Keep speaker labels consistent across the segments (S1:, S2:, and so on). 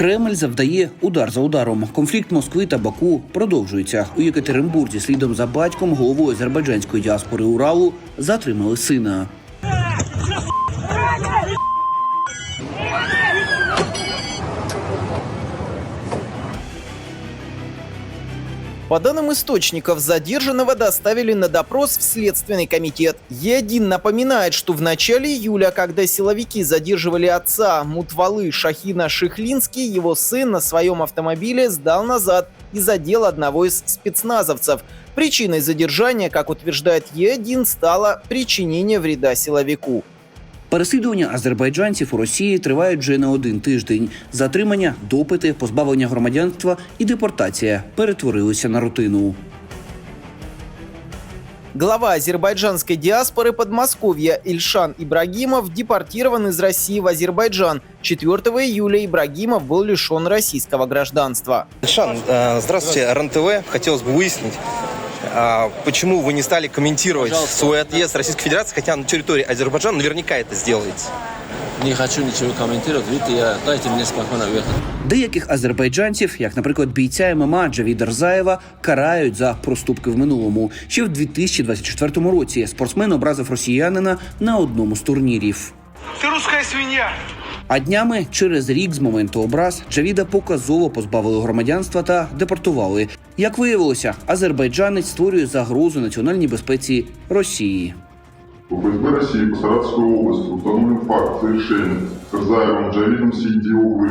S1: Кремль завдає удар за ударом. Конфлікт Москви та Баку продовжується. У Єкатеринбурзі слідом за батьком головою азербайджанської діаспори Уралу затримали сина.
S2: По данным источников, задержанного доставили на допрос в Следственный комитет. Е1 напоминает, что в начале июля, когда силовики задерживали отца Мутвалы Шахина Шихлинский, его сын на своем автомобиле сдал назад из-за дел одного из спецназовцев. Причиной задержания, как утверждает Е1, стало причинение вреда силовику.
S1: Переслідування азербайджанців у Росії тривають вже не один тиждень. Затримання, допити, позбавлення громадянства і депортація перетворилися на рутину.
S2: Глава азербайджанской диаспоры Подмосковья Ильшан Ибрагимов депортирован из России в Азербайджан. 4 июля Ибрагимов был лишен российского гражданства.
S3: Ильшан, э, здравствуйте, РНТВ. Хотелось бы выяснить, а, почему вы не стали комментировать свой отъезд Российской Федерации, хотя на территории Азербайджана наверняка это сделаете.
S4: Не хочу ничего комментировать. Видите, я, дайте мне спокойно уехать.
S1: Деяких азербайджанців, як, наприклад, бійця ММА Джавіда Рзаєва, карають за проступки в минулому. Ще в 2024 році спортсмен образив росіянина на одному з турнірів.
S5: Ты русская свинья!
S1: А днями через рік з моменту образ Джавіда показово позбавили громадянства та депортували. Як виявилося, азербайджанець створює загрозу національній безпеці Росії.
S6: В ФСБ России по Саратовской области установлен факт совершения Карзаевым Джавидом Сиидиоглы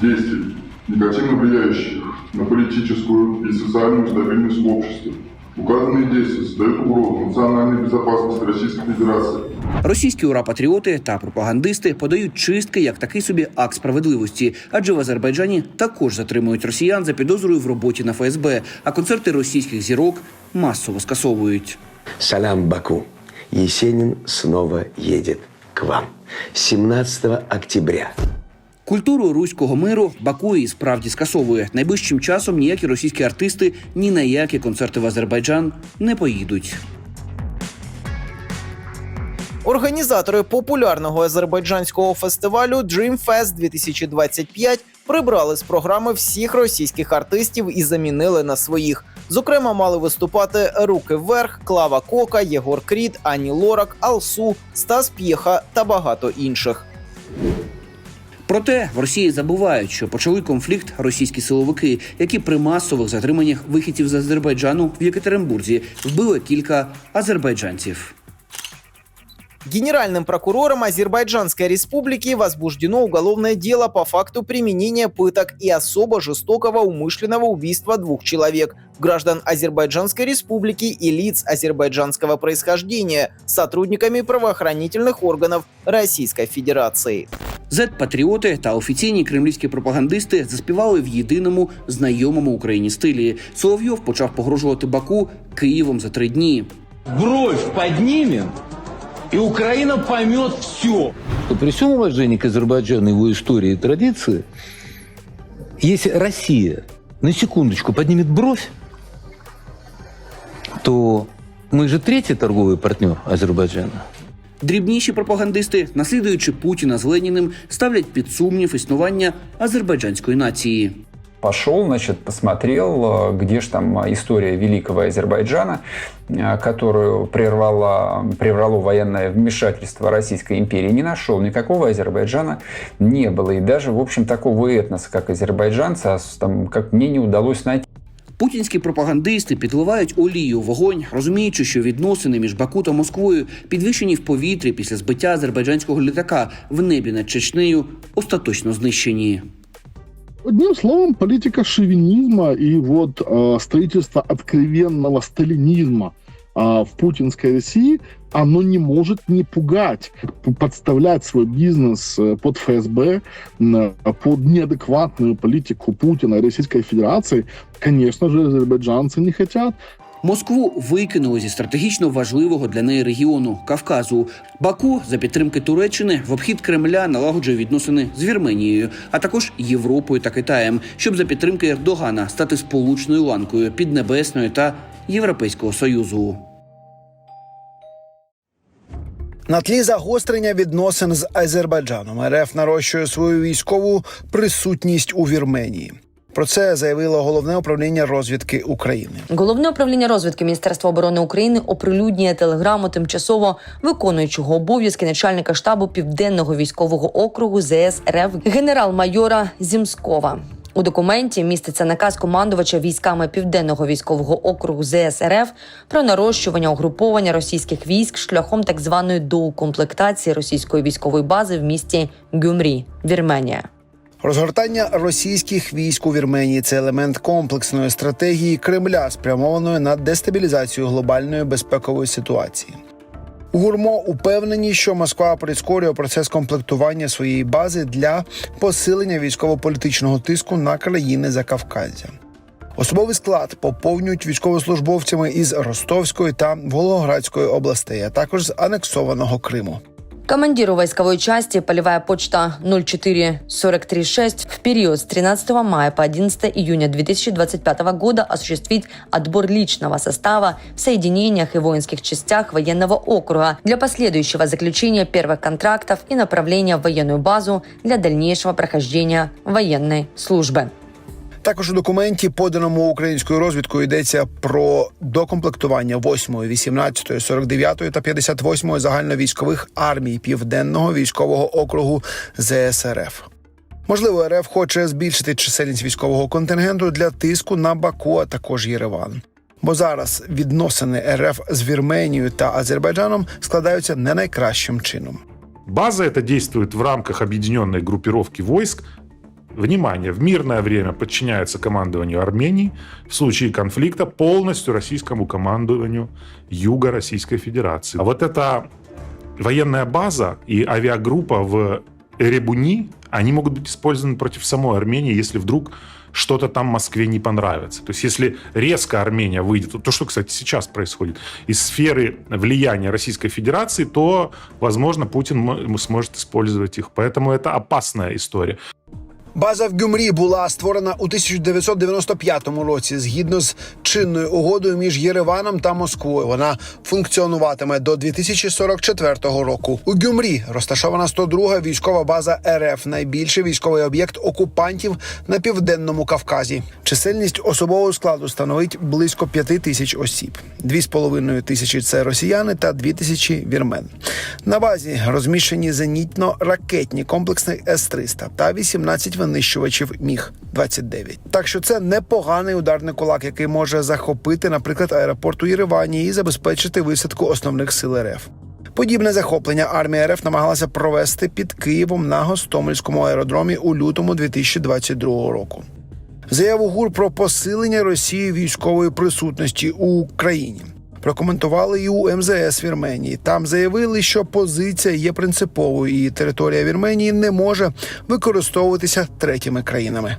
S6: действий, негативно влияющих на политическую и социальную стабильность общества. Указанные действия создают угрозу национальной безопасности Российской Федерации,
S1: Російські ура-патріоти та пропагандисти подають чистки як такий собі акт справедливості, адже в Азербайджані також затримують росіян за підозрою в роботі на ФСБ, а концерти російських зірок масово скасовують.
S7: Салям Баку. Есенин снова едет к вам. 17 октября.
S1: Культуру руського миру Баку і справді скасовує. Найближчим часом ніякі російські артисти ні на які концерти в Азербайджан не поїдуть.
S2: Організатори популярного азербайджанського фестивалю Dreamfest 2025 прибрали з програми всіх російських артистів і замінили на своїх. Зокрема, мали виступати Руки Вверх, Клава Кока, Єгор Кріт, Ані Лорак, Алсу, Стас П'єха та багато інших.
S1: Проте в Росії забувають, що почали конфлікт російські силовики, які при масових затриманнях вихідців з Азербайджану в Єкатеринбурзі вбили кілька азербайджанців.
S2: Генеральным прокурором Азербайджанской республики возбуждено уголовное дело по факту применения пыток и особо жестокого умышленного убийства двух человек, граждан Азербайджанской республики и лиц азербайджанского происхождения, сотрудниками правоохранительных органов Российской Федерации.
S1: Зет-патріоти та офіційні кремлівські пропагандисти заспівали в єдиному знайомому Україні стилі. Соловйов почав погрожувати Баку Києвом за три дні.
S8: бровь поднимем, и Украина поймет все.
S9: При всем уважении к Азербайджану, его истории и традиции, если Россия на секундочку поднимет бровь, то мы же третий торговый партнер Азербайджана.
S1: Дрібніші пропагандисти, наслідуючи Путіна з Леніним, ставлять під сумнів існування азербайджанської нації
S10: Пошел, значит, посмотрел, э, где же там история великого Азербайджана, э, которую прервало, прервало военное вмешательство Российской империи. Не нашел. Никакого Азербайджана не было. И даже, в общем, такого этноса, как азербайджанцы, а с- там, как мне не удалось найти.
S1: Путінські пропагандисти підливають олію в вогонь, розуміючи, що відносини між Баку та Москвою підвищені в повітрі після збиття азербайджанського літака в небі над Чечнею остаточно знищені.
S11: Одним словом, политика шовинизма и вот э, строительство откровенного сталинизма э, в путинской России, оно не может не пугать, подставлять свой бизнес э, под ФСБ, м, под неадекватную политику Путина и Российской Федерации, конечно же, азербайджанцы не хотят.
S1: Москву викинули зі стратегічно важливого для неї регіону Кавказу. Баку за підтримки Туреччини в обхід Кремля налагоджує відносини з Вірменією, а також Європою та Китаєм, щоб за підтримки Ердогана стати сполучною ланкою Піднебесної та Європейського союзу.
S5: На тлі загострення відносин з Азербайджаном РФ нарощує свою військову присутність у Вірменії. Про це заявило головне управління розвідки України.
S12: Головне управління розвідки Міністерства оборони України оприлюднює телеграму тимчасово виконуючого обов'язки начальника штабу південного військового округу ЗС РФ генерал-майора Зімскова. У документі міститься наказ командувача військами південного військового округу ЗС РФ про нарощування угруповання російських військ шляхом так званої доукомплектації російської військової бази в місті Гюмрі, Вірменія.
S5: Розгортання російських військ у Вірменії це елемент комплексної стратегії Кремля, спрямованої на дестабілізацію глобальної безпекової ситуації. Гурмо упевнені, що Москва прискорює процес комплектування своєї бази для посилення військово-політичного тиску на країни Закавказя. Особовий склад поповнюють військовослужбовцями із Ростовської та Волгоградської областей, а також з анексованого Криму.
S12: Командиру войсковой части полевая почта 04436 в период с 13 мая по 11 июня 2025 года осуществить отбор личного состава в соединениях и воинских частях военного округа для последующего заключения первых контрактов и направления в военную базу для дальнейшего прохождения военной службы.
S5: Також у документі, поданому українською розвідкою, йдеться про докомплектування 8, 18, 49 та 58 загальновійськових армій Південного військового округу ЗСРФ. Можливо, РФ хоче збільшити чисельність військового контингенту для тиску на Баку, а також Єреван. Бо зараз відносини РФ з Вірменією та Азербайджаном складаються не найкращим чином.
S13: База эта действует в рамках объединенной группировки войск. Внимание, в мирное время подчиняется командованию Армении, в случае конфликта полностью российскому командованию Юга Российской Федерации. А вот эта военная база и авиагруппа в Эребуни, они могут быть использованы против самой Армении, если вдруг что-то там Москве не понравится. То есть если резко Армения выйдет, то что, кстати, сейчас происходит, из сферы влияния Российской Федерации, то, возможно, Путин мо- сможет использовать их. Поэтому это опасная история.
S5: База в Гюмрі була створена у 1995 році згідно з чинною угодою між Єреваном та Москвою. Вона функціонуватиме до 2044 року. У Гюмрі розташована 102-га військова база РФ, найбільший військовий об'єкт окупантів на південному Кавказі. Чисельність особового складу становить близько 5 тисяч осіб. 2,5 тисячі це росіяни та 2 тисячі вірмен. На базі розміщені зенітно-ракетні комплекси С-300 та 18 винищувачів Міг 29 Так що це непоганий ударний кулак, який може захопити, наприклад, аеропорт у Єревані і забезпечити висадку основних сил РФ. Подібне захоплення армія РФ намагалася провести під Києвом на Гостомельському аеродромі у лютому 2022 року. Заяву ГУР про посилення Росії військової присутності у Україні прокоментували і у МЗС Вірменії. Там заявили, що позиція є принциповою, і територія Вірменії не може використовуватися третіми країнами.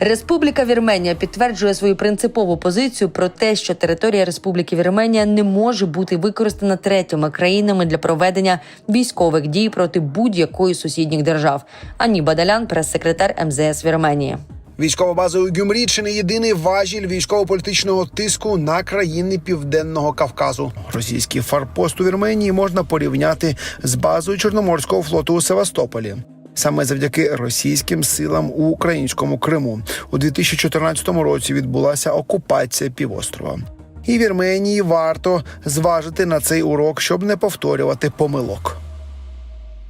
S12: Республіка Вірменія підтверджує свою принципову позицію про те, що територія Республіки Вірменія не може бути використана третіми країнами для проведення військових дій проти будь-якої сусідніх держав. Ані Бадалян, прес-секретар МЗС Вірменії.
S5: Військова база у Гюмрі єдиний важіль військово-політичного тиску на країни Південного Кавказу. Російський форпост у Вірменії можна порівняти з базою Чорноморського флоту у Севастополі. Саме завдяки російським силам у українському Криму у 2014 році відбулася окупація півострова. І Вірменії варто зважити на цей урок, щоб не повторювати помилок.